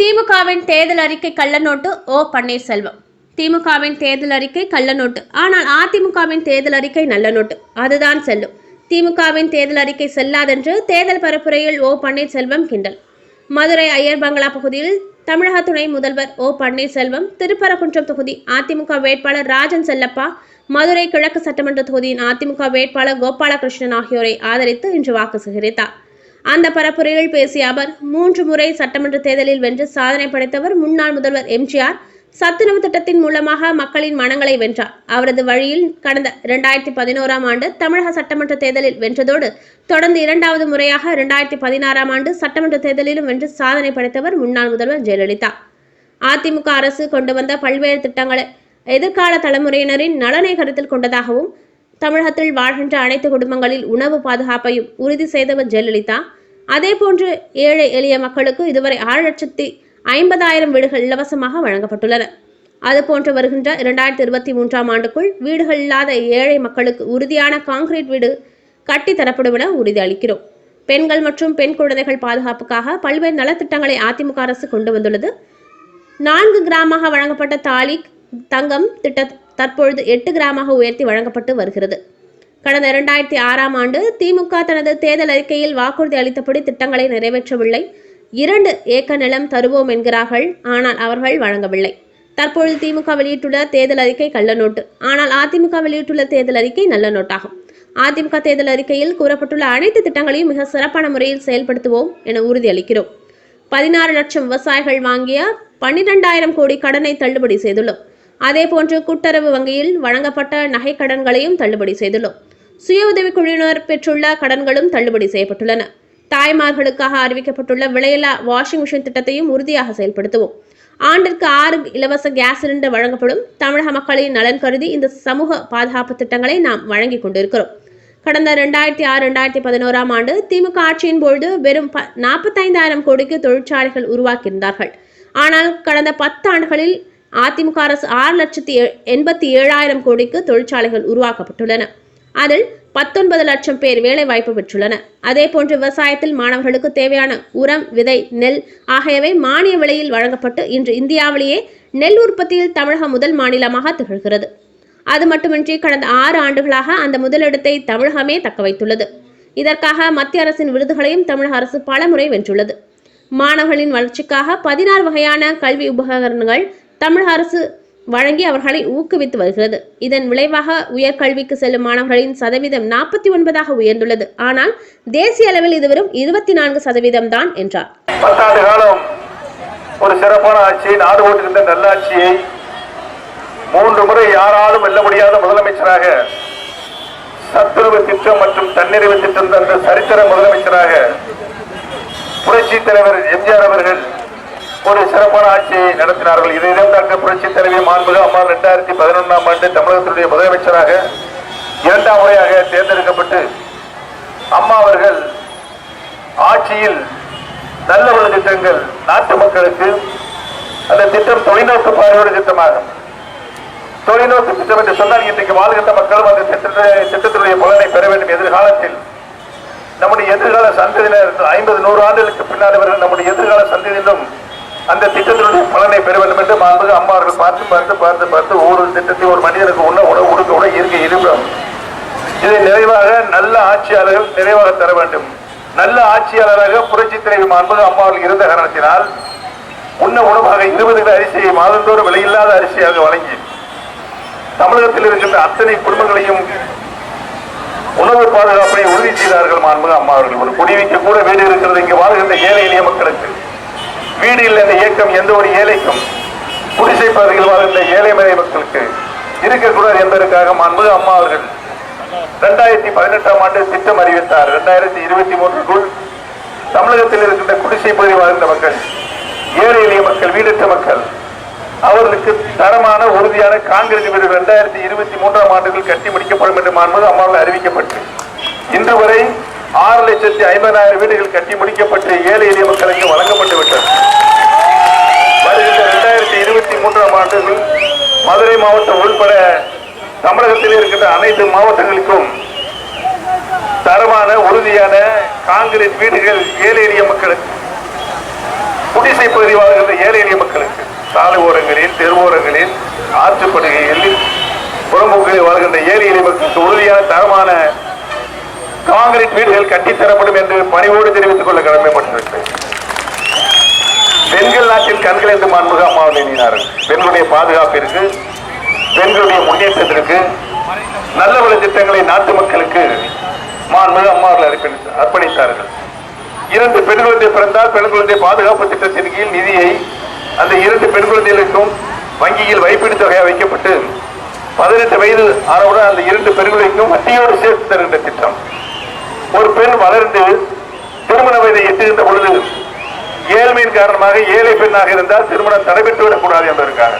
திமுகவின் தேர்தல் அறிக்கை கள்ளநோட்டு ஓ பன்னீர்செல்வம். திமுகவின் தேர்தல் அறிக்கை கள்ளநோட்டு. ஆனால் அதிமுகவின் தேர்தல் அறிக்கை நல்ல நோட்டு. அதுதான் செல்லும். திமுகவின் தேர்தல் அறிக்கை செல்லாதென்று தேர்தல் பரப்புரையில் ஓ பன்னீர்செல்வம் கிண்டல். மதுரை ஐயர் பங்களா பகுதியில் தமிழக துணை முதல்வர் ஓ பன்னீர்செல்வம் திருப்பரங்குன்றம் தொகுதி அதிமுக வேட்பாளர் ராஜன் செல்லப்பா மதுரை கிழக்கு சட்டமன்ற தொகுதியின் அதிமுக வேட்பாளர் கோபாலகிருஷ்ணன் ஆகியோரை ஆதரித்து இன்று வாக்கு சேகரித்தார். அந்த பரப்புரையில் பேசிய அவர் மூன்று முறை சட்டமன்ற தேர்தலில் வென்று சாதனை படைத்தவர் முன்னாள் முதல்வர் எம்ஜிஆர். சத்துணவு திட்டத்தின் மூலமாக மக்களின் மனங்களை வென்றார். அவரது வழியில் கடந்த இரண்டாயிரத்தி பதினோராம் ஆண்டு தமிழக சட்டமன்ற தேர்தலில் வென்றதோடு தொடர்ந்து இரண்டாவது முறையாக இரண்டாயிரத்தி பதினாறாம் ஆண்டு சட்டமன்ற தேர்தலிலும் வென்று சாதனை படைத்தவர் முன்னாள் முதல்வர் ஜெயலலிதா. அதிமுக அரசு கொண்டு வந்த பல்வேறு திட்டங்களை எதிர்கால தலைமுறையினரின் நலனை கருத்தில் கொண்டதாகவும் தமிழகத்தில் வாழ்கின்ற அனைத்து குடும்பங்களில் உணவு பாதுகாப்பையும் உறுதி செய்தவர் ஜெயலலிதா. அதே போன்று ஏழை எளிய மக்களுக்கு இதுவரை ஆறு லட்சத்தி ஐம்பதாயிரம் வீடுகள் இலவசமாக வழங்கப்பட்டுள்ளன. அதுபோன்று வருகின்ற இரண்டாயிரத்தி இருபத்தி மூன்றாம் ஆண்டுக்குள் வீடுகள் இல்லாத ஏழை மக்களுக்கு உறுதியான கான்கிரீட் வீடு கட்டித்தரப்படும் என உறுதி அளிக்கிறோம். பெண்கள் மற்றும் பெண் குழந்தைகள் பாதுகாப்புக்காக பல்வேறு நலத்திட்டங்களை அதிமுக அரசு கொண்டு வந்துள்ளது. நான்கு கிராமமாக வழங்கப்பட்ட தாலி தங்கம் திட்ட தற்பொழுது எட்டு கிராமாக உயர்த்தி வழங்கப்பட்டு வருகிறது. கடந்த இரண்டாயிரத்தி ஆறாம் ஆண்டு திமுக தனது தேர்தல் அறிக்கையில் வாக்குறுதி அளித்தபடி திட்டங்களை நிறைவேற்றவில்லை. இரண்டு ஏக்க நிலம் தருவோம் என்கிறார்கள். ஆனால் அவர்கள் வழங்கவில்லை. தற்பொழுது திமுக வெளியிட்டுள்ள தேர்தல் அறிக்கை கள்ள நோட்டு. ஆனால் அதிமுக வெளியிட்டுள்ள தேர்தல் அறிக்கை நல்ல நோட்டாகும். அதிமுக தேர்தல் அறிக்கையில் கூறப்பட்டுள்ள அனைத்து திட்டங்களையும் மிக சிறப்பான முறையில் செயல்படுத்துவோம் என உறுதியளிக்கிறோம். பதினாறு லட்சம் விவசாயிகள் வாங்கிய பன்னிரெண்டாயிரம் கோடி கடனை தள்ளுபடி செய்துள்ளோம். அதேபோன்று கூட்டுறவு வங்கியில் வழங்கப்பட்ட நகை கடன்களையும் தள்ளுபடி செய்துள்ளோம். சுய உதவி குழுவினர் பெற்றுள்ள கடன்களும் தள்ளுபடி செய்யப்பட்டுள்ளன. தாய்மார்களுக்காக அறிவிக்கப்பட்டுள்ள விலையில்லா வாஷிங் மிஷின் திட்டத்தையும் உறுதியாக செயல்படுத்துவோம். ஆண்டிற்கு ஆறு இலவச கேஸ் சிலிண்டர் வழங்கப்படும். தமிழக மக்களின் நலன் கருதி இந்த சமூக பாதுகாப்பு திட்டங்களை நாம் வழங்கிக் கொண்டிருக்கிறோம். கடந்த ரெண்டாயிரத்தி ஆறு ரெண்டாயிரத்தி பதினோராம் ஆண்டு திமுக ஆட்சியின் பொழுது வெறும் ப நாற்பத்தைந்தாயிரம் கோடிக்கு தொழிற்சாலைகள் உருவாக்கியிருந்தார்கள். ஆனால் கடந்த பத்து ஆண்டுகளில் அதிமுக அரசு ஆறு லட்சத்தி எ- எண்பத்தி ஏழாயிரம் கோடிக்கு தொழிற்சாலைகள் உருவாக்கப்பட்டுள்ளன. அதில் பத்தொன்பது லட்சம் பேர் வேலை வாய்ப்பு பெற்றுள்ளனர். அதேபோன்று விவசாயத்தில் மாணவர்களுக்கு தேவையான உரம் விதை நெல் ஆகியவை மானிய விலையில் வழங்கப்பட்டு இன்று இந்தியாவிலேயே நெல் உற்பத்தியில் தமிழகம் முதல் மாநிலமாக திகழ்கிறது. அது மட்டுமின்றி கடந்த ஆறு ஆண்டுகளாக அந்த முதலிடத்தை தமிழகமே தக்க வைத்துள்ளது. இதற்காக மத்திய அரசின் விருதுகளையும் தமிழக அரசு பலமுறை வென்றுள்ளது. மாணவர்களின் வளர்ச்சிக்காக பதினாறு வகையான கல்வி உபகரணங்கள் தமிழக அரசு வழங்கி அவர்களை ஊக்குவித்து வருகிறது. இதன் விளைவாக உயர்கல்விக்கு செல்லும் மாணவர்களின் சதவீதம் நாற்பத்தி ஒன்பதாக உயர்ந்துள்ளது. ஆனால் தேசிய அளவில் இது வெறும் இருபத்தி நான்கு சதவீதம் தான் என்றார். பத்தாண்டு காலம் ஒரு சிறப்பான ஆட்சியை நாடு ஓட்டுகின்ற நல்லாட்சியை மூன்று முறை யாராலும் வெல்ல முடியாத முதலமைச்சராக சத்துருவு திட்டம் மற்றும் தன்னிறைவு திட்டம் தந்த சரித்திர முதலமைச்சராக புரட்சி தலைவர் எம்ஜிஆர் அவர்கள் ஒரு சிறப்பான ஆட்சியை நடத்தினார்கள். இதைதான் டாக்டர் புரட்சி தலைவி மாண்புக அம்மா ரெண்டாயிரத்தி பதினொன்றாம் ஆண்டு தமிழகத்தினுடைய முதலமைச்சராக இரண்டாம் முறையாக தேர்ந்தெடுக்கப்பட்டு அம்மா அவர்கள் ஆட்சியில் நல்ல ஒரு திட்டங்கள் நாட்டு மக்களுக்கு அந்த திட்டம் தொலைநோக்கு பார்வையோடு திட்டமாகும். தொலைநோக்கு திட்டம் என்று சொன்னால் இன்றைக்கு வாழ்கின்ற மக்களும் அந்த திட்டத்தினுடைய பலனை பெற வேண்டும். எதிர்காலத்தில் நம்முடைய எதிர்கால சந்ததியினர் ஐம்பது நூறு ஆண்டுகளுக்கு பின்னால் இவர்கள் நம்முடைய எதிர்கால சந்ததியிலும் அந்த திட்டத்தினுடைய பலனை பெற வேண்டும் என்று மாண்புக அம்மா அவர்கள் பார்த்து பார்த்து பார்த்து பார்த்து ஒவ்வொரு திட்டத்தை ஒரு மனிதனுக்கு உண்ண உணவு உடுக்க உட இருக்க இருக்கிறோம் இதை நிறைவாக நல்ல ஆட்சியாளர்கள் நிறைவாக தர வேண்டும். நல்ல ஆட்சியாளராக புரட்சி தலைவி மாண்புக அம்மா அவர்கள் இருந்த காரணத்தினால் உண்ண உணவாக இருபது கிலோ அரிசியை மாதந்தோறும் விலையில்லாத அரிசியாக வழங்கி தமிழகத்தில் இருக்கின்ற அத்தனை குடும்பங்களையும் உணவு பாதுகாப்பை உறுதி செய்தார்கள் மாண்புக அம்மா அவர்கள் ஒரு குடிவிக்க கூட வேண்டியிருக்கிறது இங்கே இங்கு வாழ்கின்ற ஏழை எளிய மக்களுக்கு. வீடு இல்லை என்ற இயக்கம் எந்த ஒரு ஏழைக்கும் குடிசை பகுதியில் வாழ்கின்ற ஏழை மலை மக்களுக்கு இருக்கக்கூடாது என்பதற்காக அன்பு அம்மா அவர்கள் இரண்டாயிரத்தி பதினெட்டாம் ஆண்டு திட்டம் அறிவித்தார். இரண்டாயிரத்தி இருபத்தி மூன்றுக்குள் தமிழகத்தில் இருக்கின்ற குடிசை பகுதி வாழ்கின்ற மக்கள் ஏழை எளிய மக்கள் வீடற்ற மக்கள் அவர்களுக்கு தரமான உறுதியான காங்கிரஸ் வீடு இரண்டாயிரத்தி இருபத்தி மூன்றாம் ஆண்டுகள் கட்டி முடிக்கப்படும் என்று மாண்பது அம்மாவில் அறிவிக்கப்பட்டு இன்று வரை ஆறு லட்சத்தி ஐம்பதாயிரம் வீடுகள் கட்டி முடிக்கப்பட்டு ஏழை எளிய மக்களுக்கு வழங்கப்பட்டு விட்டது. வருகின்ற இரண்டாயிரத்தி இருபத்தி மூன்றாம் ஆண்டு மதுரை மாவட்டம் உள்பட தமிழகத்தில் இருக்கின்ற அனைத்து மாவட்டங்களுக்கும் தரமான உறுதியான காங்கிரீட் வீடுகள் ஏழை எளிய மக்களுக்கு குடிசை பகுதி வாழ்கின்ற ஏழை எளிய மக்களுக்கு சாலை ஓரங்களில் தெருவோரங்களில் ஆற்றுப்படுகைகளில் புறம்போக்கில் வாழ்கின்ற ஏழை எளிய மக்களுக்கு உறுதியான தரமான காங்கிரீட் வீடுகள் கட்டித்தரப்படும் என்று பணிவோடு தெரிவித்துக் கொள்ள கடமைப்பட்டிருக்கிறேன். பெண்கள் நாட்டின் கண்கள் என்று மாண்புக அம்மாவை எண்ணினார்கள். பெண்களுடைய பாதுகாப்பிற்கு பெண்களுடைய முன்னேற்றத்திற்கு நல்ல பல திட்டங்களை நாட்டு மக்களுக்கு மாண்புக அம்மாவர்கள் அர்ப்பணித்தார்கள். இரண்டு பெண் குழந்தை பிறந்தால் பெண் குழந்தை பாதுகாப்பு திட்டத்தின் கீழ் நிதியை அந்த இரண்டு பெண் குழந்தைகளுக்கும் வங்கியில் வைப்பீடு தொகையாக வைக்கப்பட்டு பதினெட்டு வயது ஆனவுடன் அந்த இரண்டு பெண்களுக்கும் வட்டியோடு சேர்த்து தருகின்ற திட்டம். ஒரு பெண் வளர்ந்து திருமண வயதை எட்டுகின்ற பொழுது ஏழ்மையின் காரணமாக ஏழை பெண்ணாக இருந்தால் திருமணம் தடைபெற்று விடக்கூடாது என்பதற்காக.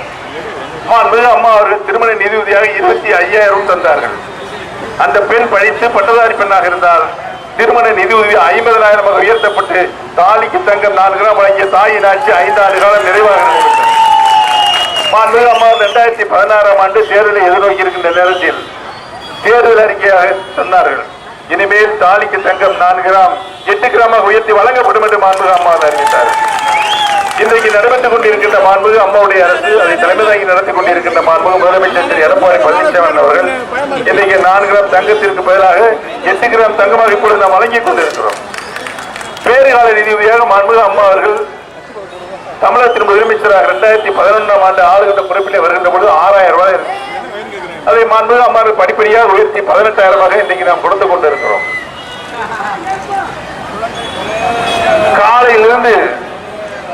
மாண்புமிகு அம்மா அவர்கள் திருமண நிதியுதவியாக இருபத்தி ஐயாயிரம் தந்தார்கள். அந்த பெண் படித்து பட்டதாரி பெண்ணாக இருந்தால் திருமண நிதி உதவி ஐம்பதனாயிரமாக உயர்த்தப்பட்டு தாலிக்கு தங்கம் நாலு கிராம் வழங்கிய தாயின் ஆட்சி ஐந்தாறு காலம் நிறைவாக நடைபெற்றது. அம்மா இரண்டாயிரத்தி பதினாறாம் ஆண்டு தேர்தலை எதிர்நோக்கி இருக்கின்ற நேரத்தில் தேர்தல் அறிக்கையாக சொன்னார்கள் இனிமேல் தாலிக்கு தங்கம் நான்கு கிராம் எட்டு கிராமாக உயர்த்தி வழங்கப்படும் என்று மாண்புக அம்மா அறிவித்தார். இன்றைக்கு நடைபெற்றுக் கொண்டிருக்கின்ற மாண்புக அம்மாவுடைய அரசு அதை தலைமை தாங்கி நடத்தி கொண்டிருக்கின்ற மாண்புமிகு முதலமைச்சர் திரு எடப்பாடி பழனிசாமி அவர்கள் இன்றைக்கு நான்கு கிராம் தங்கத்திற்கு பதிலாக எட்டு கிராம் தங்கமாக இப்பொழுது நாம் வழங்கிக் கொண்டிருக்கிறோம். பேறுகால நிதியுதவியாக மாண்புக அம்மா அவர்கள் தமிழகத்தின் முதலமைச்சராக இரண்டாயிரத்தி பதினொன்றாம் ஆண்டு ஆளுகின்ற பொறுப்பிலே வருகின்ற பொழுது ஆறாயிரம் ரூபாய் இருக்கு அதை மாண்பு அம்மா படிப்படியாக உயர்த்தி பதினெட்டாயிரமாக இன்றைக்கு நாம் கொடுத்து கொண்டிருக்கிறோம். காலையிலிருந்து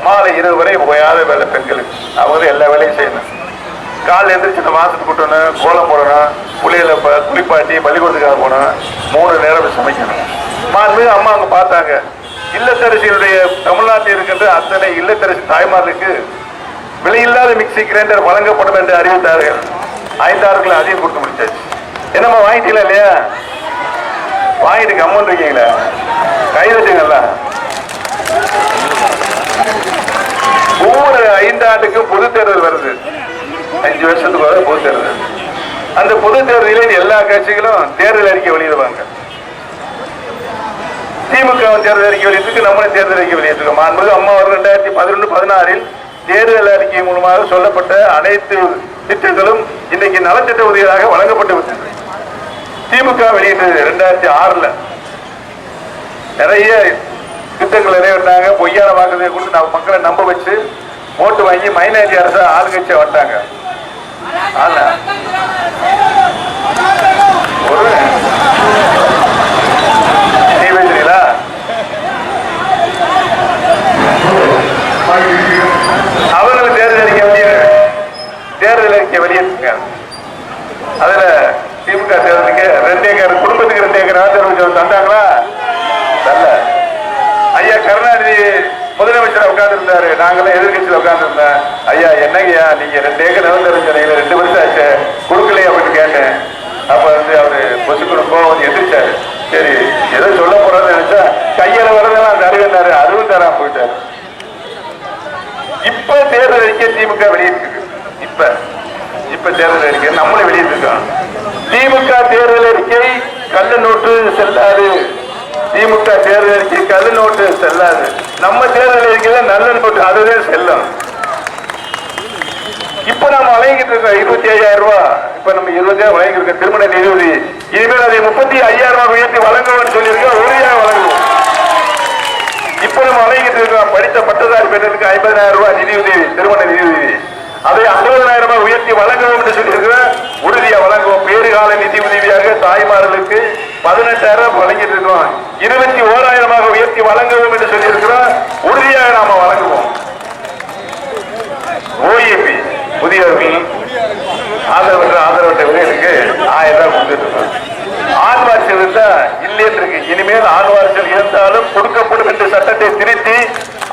மாலை இரவு வரை ஓயாத வேலை பெண்களுக்கு. அவங்க எல்லா வேலையும் செய்யணும். காலைல எழுந்திரிச்சு இந்த மாசத்துக்கு கூட்டணும் கோலம் போடணும் புளியில் குளிப்பாட்டி பள்ளிக்கூடத்துக்காக போகணும் மூணு நேரம் சமைக்கணும். மாண்பு அம்மா அவங்க பார்த்தாங்க. இல்லத்தரசியினுடைய தமிழ்நாட்டில் இருக்கின்ற அத்தனை இல்லத்தரசி தாய்மார்களுக்கு விலையில்லாத மிக்சி கிரைண்டர் வழங்கப்படும் என்று அறிவித்தார்கள். ஐந்தாறுகளை அதையும் கொடுத்து முடிச்சாச்சு. என்னம்மா வாங்கிட்டீங்களா இல்லையா? வாங்கிட்டு கம்மன் இருக்கீங்களா. கைதட்டுங்களா ஒவ்வொரு ஐந்தாண்டுக்கும் பொது தேர்தல் வருது. அஞ்சு வருஷத்துக்கு வர பொது தேர்தல். அந்த பொது தேர்தலில் எல்லா கட்சிகளும் தேர்தல் அறிக்கை வெளியிடுவாங்க. திமுக தேர்தல் அறிக்கை வெளியிட்டு நம்மளும் தேர்தல் அறிக்கை வெளியிட்டிருக்கோம். மாண்புமிகு அம்மா அவர்கள் ரெண்டாயிரத்தி பதினொன்று பதினாறில் தேர்தல் அறிக்கை மூலமாக சொல்லப்பட்ட அனைத்து திட்டங்களும் இன்றைக்கு நலத்திட்ட உதவிகளாக வழங்கப்பட்டு விட்டது. திமுக வெளியிட்டது ரெண்டாயிரத்தி ஆறுல. நிறைய திட்டங்கள் நிறைவேற்றாங்க பொய்யான வாக்குறுதியை கொடுத்து நம்ம மக்களை நம்ப வச்சு ஓட்டு வாங்கி மைனாரிட்டி அரசு ஆளுங்கட்சியை வந்தாங்க ஆனா ரெண்டு ஏக்கர் சொன்னீங்க ரெண்டு வருஷம் ஆச்சு. கொடுக்கலையே அப்படின்னு கேட்டேன். அப்ப வந்து அவரு பொசுக்கணும் கோவம் எதிர்த்தாரு சரி ஏதோ சொல்ல போறான்னு நினைச்சா கையில வரதெல்லாம் அந்த அதுவும் தராம போயிட்டாரு. இப்ப தேர்தல் அறிக்கை திமுக வெளியிட்டிருக்கு. இப்ப இப்ப தேர்தல் அறிக்கை நம்மளும் வெளியிட்டிருக்கோம். திமுக தேர்தல் அறிக்கை கள்ள நோட்டு செல்லாது. திமுக தேர்தல் அறிக்கை கள்ள நோட்டு செல்லாது. நம்ம தேர்தல் அறிக்கையில நல்ல நோட்டு அதுவே செல்லும். நம்ம இருபத்தி ஐயாயிரம் ரூபாய் இப்ப நம்ம இருபதாயிரம் திருமண நிதியுதவி இனிமேல் அதை முப்பத்தி ஐயாயிரம் ரூபாய் உயர்த்தி வழங்குவோம்னு சொல்லியிருக்கோம் உறுதியாக வழங்குவோம். இப்ப நம்ம வழங்கிட்டு இருக்கோம் படித்த பட்டதாரி ஐம்பதாயிரம் ரூபாய் திருமண அதை அறுபதாயிரம் ரூபாய் உயர்த்தி வழங்குவோம் என்று சொல்லியிருக்கிறோம் உறுதியா வழங்குவோம். பேறுகால நிதி உதவியாக தாய்மார்களுக்கு பதினெட்டாயிரம் வழங்கிட்டு இருக்கோம். இருபத்தி ஓராயிரமாக உயர்த்தி வழங்குவோம் என்று சொல்லியிருக்கிறோம். உறுதியாக நாம வழங்குவோம் ஓஏபி புதியவர்கள் ஆதரவற்ற ஆதரவற்ற விலைகளுக்கு ஆயிரம் ரூபாய் கொடுத்துட்டு இருக்கோம் ஆண் வாரிசல் இருந்தா இல்லைன்னு இருக்கு இனிமேல் ஆண் வாரிசல் இருந்தாலும் கொடுக்கப்படும் என்று சட்டத்தை திருத்தி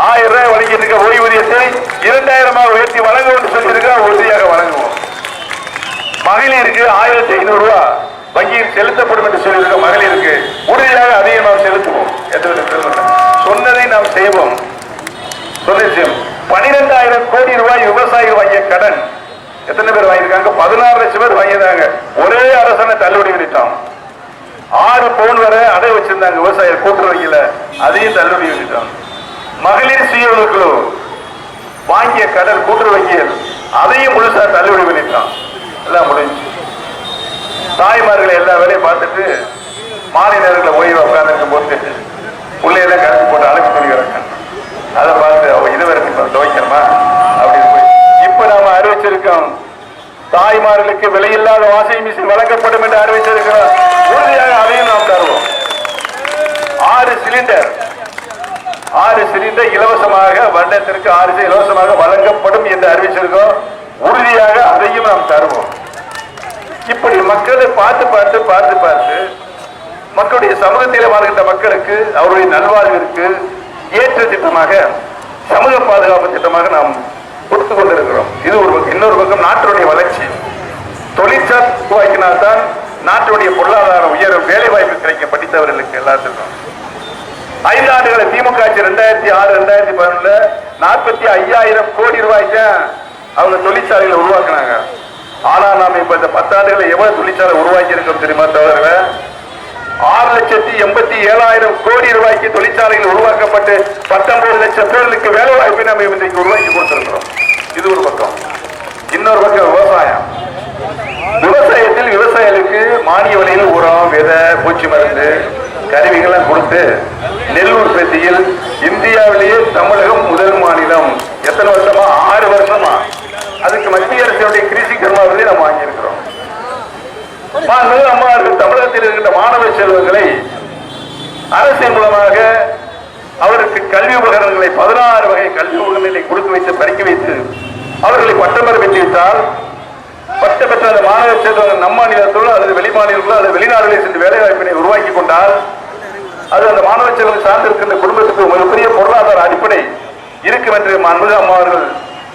ஆயிரம் ரூபாய் வழங்கிட்டு இருக்க ஓய்வூதியத்தை இரண்டாயிரமாக உயர்த்தி வழங்கும் என்று சொல்லியிருக்கா உறுதியாக வழங்குவோம் மகளிருக்கு ஆயிரத்தி ஐநூறு ரூபாய் வங்கியில் செலுத்தப்படும் என்று சொல்லியிருக்க மகளிருக்கு. உறுதியாக அதையும் நாம் செலுத்துவோம். சொன்னதை நாம் செய்வோம். சொன்னிச்சம் பனிரெண்டாயிரம் கோடி ரூபாய் விவசாயிகள் வாங்கிய கடன். எத்தனை பேர் வாங்கியிருக்காங்க? பதினாறு லட்சம் பேர் வாங்கியிருந்தாங்க ஒரே அரசனை தள்ளுபடி பண்ணிட்டான். ஆறு பவுன் வரை அடை வச்சிருந்தாங்க விவசாயிகள் கூட்டுறவு வங்கியில. அதையும் தள்ளுபடி பண்ணிட்டான். மகளிர் சுய உதவிக்குழு வாங்கிய கடன் கூட்டுறவு வங்கியில் அதையும் முழுசா தள்ளுபடி பண்ணிட்டான். எல்லாம் முடிஞ்சு. தாய்மார்களை எல்லா வேலையும் பார்த்துட்டு மாலை நேரத்தில் ஓய்வு உட்கார்ந்துருக்கும் போது உள்ளே பிள்ளையெல்லாம் கணக்கு போட்டு அழைச்சி சொல்லிக்கிறாங்க அதை பார்த்து அவ இதுவரை இப்ப துவைக்கணுமா? அப்படின்னு போய் இப்ப நாம அறிவிச்சிருக்கோம். தாய்மார்களுக்கு விலையில்லாத வாஷிங் மிஷின் வழங்கப்படும் என்று அறிவிச்சிருக்கிறோம் உறுதியாக அதையும் நாம் தருவோம். ஆறு சிலிண்டர். ஆறு சிலிண்டர் இலவசமாக வருடத்திற்கு ஆறு இலவசமாக வழங்கப்படும் என்று அறிவிச்சிருக்கோம். உறுதியாக அதையும் நாம் தருவோம். இப்படி மக்களை பார்த்து பார்த்து பார்த்து பார்த்து மக்களுடைய சமூகத்தில் வாழ்கின்ற மக்களுக்கு அவருடைய நல்வாழ்விற்கு ஏற்ற திட்டமாக சமூக பாதுகாப்பு திட்டமாக நாம் கொடுத்து கொண்டிருக்கிறோம். இது ஒரு பக்கம். இன்னொரு பக்கம் நாட்டினுடைய வளர்ச்சி. தொழிற்சால் உருவாக்கினால்தான் நாட்டினுடைய பொருளாதார உயரும் வேலை வாய்ப்பு கிடைக்க படித்தவர்களுக்கு எல்லாத்துக்கும். ஐந்து ஆண்டுகளை திமுக ஆட்சி ரெண்டாயிரத்தி ஆறு ரெண்டாயிரத்தி பதினொன்றுல நாற்பத்தி ஐயாயிரம் கோடி ரூபாய்க்கு அவங்க தொழிற்சாலைகளை உருவாக்குனாங்க. இப்ப இந்த பத்தாண்டுகளை எவ்வளவு தொழிற்சாலை உருவாக்கி இருக்கும் தெரியுமா தவிர ஆறு லட்சத்தி எண்பத்தி ஏழாயிரம் கோடி ரூபாய்க்கு தொழிற்சாலைகள் உருவாக்கப்பட்டு பத்தொன்பது லட்சம் பேர்களுக்கு வேலை வாய்ப்பை நம்ம இன்றைக்கு உருவாக்கி கொடுத்திருக்கிறோம். இது ஒரு பக்கம். இன்னொரு பக்கம் விவசாயம். விவசாயத்தில் விவசாயிகளுக்கு மானிய விலையில் உரம் விதை பூச்சி மருந்து கருவிகள்லாம் கொடுத்து நெல் உற்பத்தியில் இந்தியாவிலேயே தமிழகம் முதல் மாநிலம். எத்தனை வருஷமா? ஆறு வருஷமா. அதுக்கு மத்திய அரசினுடைய கிருஷி கர்மா நம்ம வாங்கியிருக்கிறோம். மாண்புமிகு அம்மாவர்கள் தமிழகத்தில் இருக்கின்ற மாணவ செல்வங்களை அரசின் மூலமாக அவருக்கு கல்வி உபகரணங்களை பதினாறு வகை கல்வி உபகரணங்களை கொடுத்து வைத்து பறிக்க வைத்து அவர்களை பட்டம் பெற பெற்று பட்டம் பெற்ற அந்த மாணவ செல்வங்கள் நம் மாநிலத்தோடு அல்லது வெளி மாநிலங்களோ அல்லது வெளிநாடுகளில் சென்று வேலை வாய்ப்பினை உருவாக்கி கொண்டால் அது அந்த மாணவ செல்வம் சார்ந்திருக்கின்ற குடும்பத்துக்கு மிகப்பெரிய பொருளாதார அடிப்படை இருக்கும் என்று அன்பு அம்மா அவர்கள்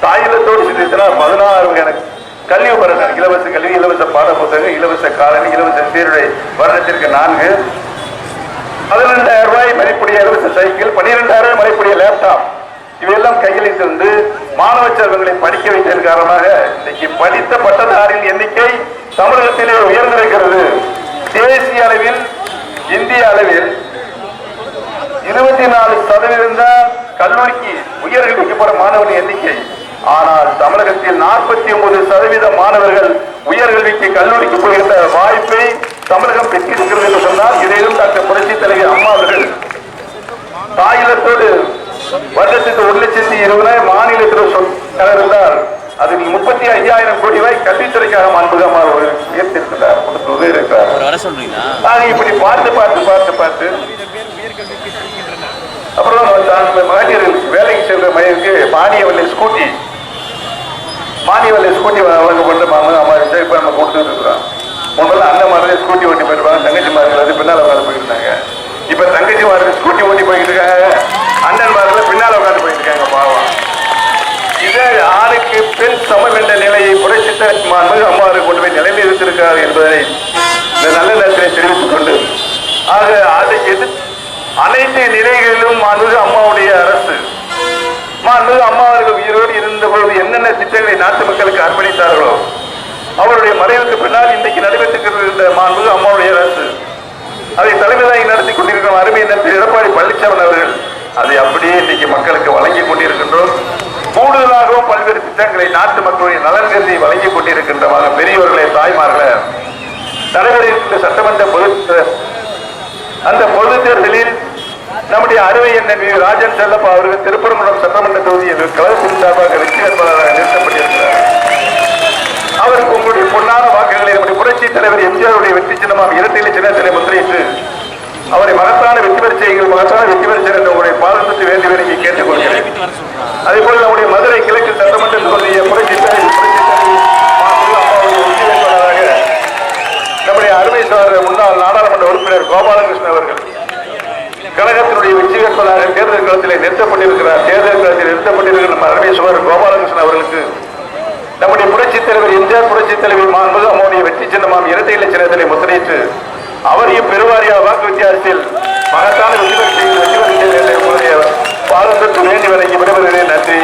தாயிலத்தோடு சிந்தித்தனர். பதினாறு வகையான கல்வி வரணும் இலவச கல்வி இலவச பாட புத்தகம் இலவச காலனி இலவச சீருடை வருடத்திற்கு நான்கு. பதினெண்டாயிரம் ரூபாய் மதிப்புடைய இலவச சைக்கிள் பன்னிரெண்டாயிரம் ரூபாய் மதிப்புடைய லேப்டாப் இவையெல்லாம் கையில் இருந்து மாணவ செல்வங்களை படிக்க வைத்ததன் காரணமாக இன்னைக்கு படித்த பட்டதாரின் எண்ணிக்கை தமிழகத்திலே உயர்ந்திருக்கிறது தேசிய அளவில் இந்திய அளவில் இருபத்தி நாலு சதவீதம் தான் கல்லூரிக்கு உயர்கல்விக்கு போற மாணவர்கள் எண்ணிக்கை. ஆனால் தமிழகத்தில் நாற்பத்தி ஒன்பது சதவீத மாணவர்கள் உயர்கல்விக்கு கல்லூரிக்கு போகின்ற வாய்ப்பை தமிழகம் பெற்றிருக்கிறது என்று சொன்னால் இதையும் டாக்டர் புரட்சி தலைவர் அம்மா அவர்கள் தாயிலத்தோடு வருடத்துக்கு ஒரு லட்சத்தி இருபதாயிரம் மாநிலத்தில் சொன்னார் இருந்தால் அதில் முப்பத்தி ஐயாயிரம் கோடி ரூபாய் கல்வித்துறைக்காக மாண்புகமாக அவர்கள் உயர்த்திருக்கிறார் கொடுத்து இருக்கிறார். ஒரு வர சொல்றீங்களா? நாங்க இப்படி பார்த்து பார்த்து பார்த்து பார்த்து. அப்புறம் மகளிர் வேலைக்கு செல்ற மகளிருக்கு மானிய விலை ஸ்கூட்டி மானிய வேலை ஸ்கூட்டி வழங்க கொண்டு மாமன் அம்மா வச்சா இப்ப நம்ம கொடுத்துட்டு இருக்கிறோம். முதல்ல அண்ணன் மாதிரி ஸ்கூட்டி ஓட்டி போயிருப்பாங்க. தங்கச்சி மாதிரி வந்து பின்னால உட்காந்து போயிருந்தாங்க. இப்ப தங்கச்சி மாதிரி ஸ்கூட்டி ஓட்டி போயிட்டு இருக்காங்க. அண்ணன் மாதிரி பின்னால உட்காந்து போயிட்டு இருக்காங்க பாவம். இதே ஆணுக்கு பெண் சமம் என்ற நிலையை புரட்சித்த மாண்பு அம்மாவை கொண்டு போய் நிலைநிறுத்திருக்கிறார் என்பதை இந்த நல்ல நேரத்தில் தெரிவித்துக் கொண்டு ஆக அதை எது? அனைத்து நிலைகளிலும் மாண்புமிகு அம்மாவுடைய அரசு. மாண்புமிகு அம்மாவிற்கு உயிரோடு இருந்தபோது என்னென்ன திட்டங்களை நாட்டு மக்களுக்கு அர்ப்பணித்தார்களோ அவருடைய மறைவுக்கு பின்னால் இன்றைக்கு நடைபெற்றுக்கிற மாண்பு அம்மாவுடைய அரசு அதை தலைமைதாகி நடத்தி கொண்டிருக்கிற அருமை நேரத்தில் எடப்பாடி பழனிசாமி அவர்கள் அதை அப்படியே இன்றைக்கு மக்களுக்கு வழங்கி கொண்டிருக்கின்றோம். கூடுதலாகவும் பல்வேறு திட்டங்களை நாட்டு மக்களுடைய நலன் கருதி வழங்கி கொண்டிருக்கின்றமாக பெரியவர்களே தாய்மார்களே நடைபெற இருக்கின்ற சட்டமன்ற பொது அந்த பொது தேர்தலில் நம்முடைய அறுவை என்ன ராஜன் செல்லப்பா அவர்கள் திருப்பரங்குன்றம் சட்டமன்ற தொகுதியில் கழகத்தின் சார்பாக வெற்றி வேட்பாளராக நிறுத்தப்பட்டிருக்கிறார். அவருக்கு உங்களுடைய பொன்னான வாக்குகளை நம்முடைய புரட்சி தலைவர் எம்ஜிஆருடைய வெற்றி சின்னமாக இரட்டையில சின்னத்திலே முத்திரையிட்டு அவரை மகத்தான வெற்றி பெற செய்யுங்கள் மகத்தான வெற்றி பெற செய்ய உங்களுடைய பாதத்தை வேண்டி வேண்டி கேட்டுக்கொள்கிறேன் அதே போல நம்முடைய மதுரை கிழக்கு சட்டமன்ற தொகுதியை புரட்சி தலைவி நம்முடைய அருமை சோதரர் முன்னாள் நாடாளுமன்ற உறுப்பினர் கோபாலகிருஷ்ணன் அவர்கள் கழகத்தினுடைய வெற்றி வேட்பாளராக தேர்தல் களத்தில் நிறுத்தப்பட்டிருக்கிறார். தேர்தல் களத்தில் நிறுத்தப்பட்டிருக்கிற நம்ம அருமை சோதரர் கோபாலகிருஷ்ணன் அவர்களுக்கு நம்முடைய புரட்சித் தலைவர் எம்ஜிஆர் புரட்சித் தலைவர் மாண்புமிகு அம்மாவுடைய வெற்றி சின்னமாம் இரட்டை இலை சின்னத்திலே முத்திரையிட்டு அவரையும் பெருவாரியா வாக்கு வித்தியாசத்தில் மகத்தான வெற்றி பெற்று வெற்றி பெற்று பாதத்திற்கு வேண்டி வழங்கி விடைபெறுகிறேன். நன்றி